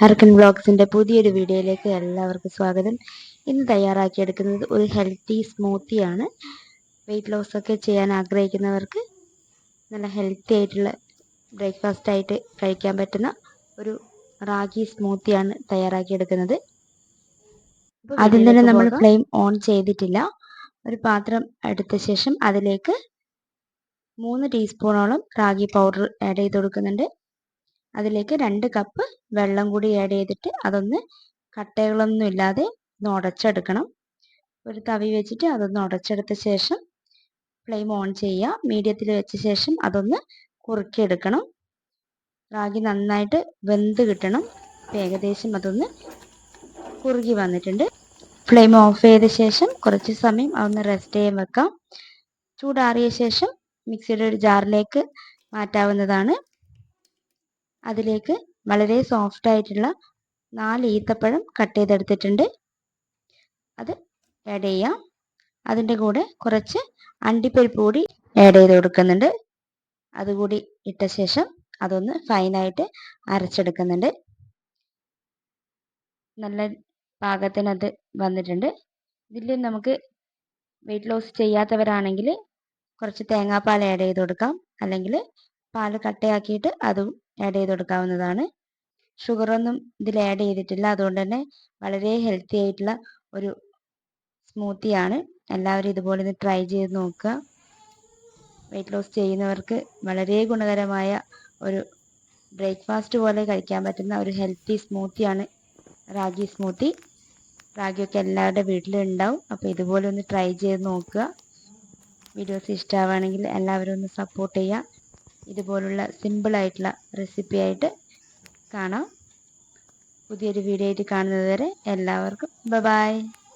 ഹർക്കൻ ബ്ലോഗ്സിന്റെ പുതിയൊരു വീഡിയോയിലേക്ക് എല്ലാവർക്കും സ്വാഗതം. ഇന്ന് തയ്യാറാക്കിയെടുക്കുന്നത് ഒരു ഹെൽത്തി സ്മൂത്തിയാണ് വെയിറ്റ് ലോസ് ഒക്കെ ചെയ്യാൻ ആഗ്രഹിക്കുന്നവർക്ക് നല്ല ഹെൽത്തി ആയിട്ടുള്ള ബ്രേക്ക്ഫാസ്റ്റ് ആയിട്ട് കഴിക്കാൻ പറ്റുന്ന ഒരു റാഗി സ്മൂത്തിയാണ് തയ്യാറാക്കിയെടുക്കുന്നത്. ആദ്യം തന്നെ നമ്മൾ ഫ്ലെയിം ഓൺ ചെയ്തിട്ടില്ല. ഒരു പാത്രം എടുത്ത ശേഷം അതിലേക്ക് മൂന്ന് ടീസ്പൂണോളം റാഗി പൗഡർ ആഡ് ചെയ്ത് കൊടുക്കുന്നുണ്ട്. അതിലേക്ക് രണ്ട് കപ്പ് വെള്ളം കൂടി ആഡ് ചെയ്തിട്ട് അതൊന്ന് കട്ടകളൊന്നും ഇല്ലാതെ ഒന്ന് ഉടച്ചെടുക്കണം. ഒരു തവി വെച്ചിട്ട് അതൊന്ന് ഉടച്ചെടുത്ത ശേഷം ഫ്ലെയിം ഓൺ ചെയ്യുക. മീഡിയത്തിൽ വെച്ച ശേഷം അതൊന്ന് കുറുക്കിയെടുക്കണം. റാഗി നന്നായിട്ട് വെന്ത് കിട്ടണം. ഏകദേശം അതൊന്ന് കുറുകി വന്നിട്ടുണ്ട്. ഫ്ലെയിം ഓഫ് ചെയ്ത ശേഷം കുറച്ച് സമയം അതൊന്ന് റെസ്റ്റ് ചെയ്യാൻ വെക്കാം. ചൂടാറിയ ശേഷം മിക്സിയുടെ ഒരു ജാറിലേക്ക് മാറ്റാവുന്നതാണ്. അതിലേക്ക് വളരെ സോഫ്റ്റ് ആയിട്ടുള്ള നാല് ഈത്തപ്പഴം കട്ട് ചെയ്തെടുത്തിട്ടുണ്ട്. അത് ആഡ് ചെയ്യാം. അതിന്റെ കൂടെ കുറച്ച് അണ്ടിപ്പരിപ്പ് കൂടി ആഡ് ചെയ്ത് കൊടുക്കുന്നുണ്ട്. അതുകൂടി ഇട്ട ശേഷം അതൊന്ന് ഫൈനായിട്ട് അരച്ചെടുക്കുന്നുണ്ട്. നല്ല പാകത്തിനത് വന്നിട്ടുണ്ട്. ഇതിൽ നമുക്ക് വെയിറ്റ് ലോസ് ചെയ്യാത്തവരാണെങ്കിൽ കുറച്ച് തേങ്ങാപ്പാൽ ആഡ് ചെയ്ത് കൊടുക്കാം. അല്ലെങ്കിൽ പാൽ കട്ടയാക്കിയിട്ട് അതും ആഡ് ചെയ്ത് കൊടുക്കാവുന്നതാണ്. ഷുഗറൊന്നും ഇതിൽ ആഡ് ചെയ്തിട്ടില്ല. അതുകൊണ്ട് തന്നെ വളരെ ഹെൽത്തി ആയിട്ടുള്ള ഒരു സ്മൂത്തിയാണ് എല്ലാവരും ഇതുപോലെ ഒന്ന് ട്രൈ ചെയ്ത് നോക്കുക. വെയിറ്റ് ലോസ് ചെയ്യുന്നവർക്ക് വളരെ ഗുണകരമായ ഒരു ബ്രേക്ക്ഫാസ്റ്റ് പോലെ കഴിക്കാൻ പറ്റുന്ന ഒരു ഹെൽത്തി സ്മൂത്തിയാണ് റാഗി സ്മൂത്തി റാഗിയൊക്കെ എല്ലാവരുടെ വീട്ടിലും ഉണ്ടാവും. അപ്പോൾ ഇതുപോലെ ഒന്ന് ട്രൈ ചെയ്ത് നോക്കുക. വീഡിയോസ് ഇഷ്ടമാവുകയാണെങ്കിൽ എല്ലാവരും ഒന്ന് സപ്പോർട്ട് ചെയ്യുക. ഇതുപോലുള്ള സിമ്പിളായിട്ടുള്ള റെസിപ്പി ആയിട്ട് കാണാം. പുതിയൊരു വീഡിയോ ആയിട്ട് കാണുന്നതുവരെ എല്ലാവർക്കും ബ ബായ്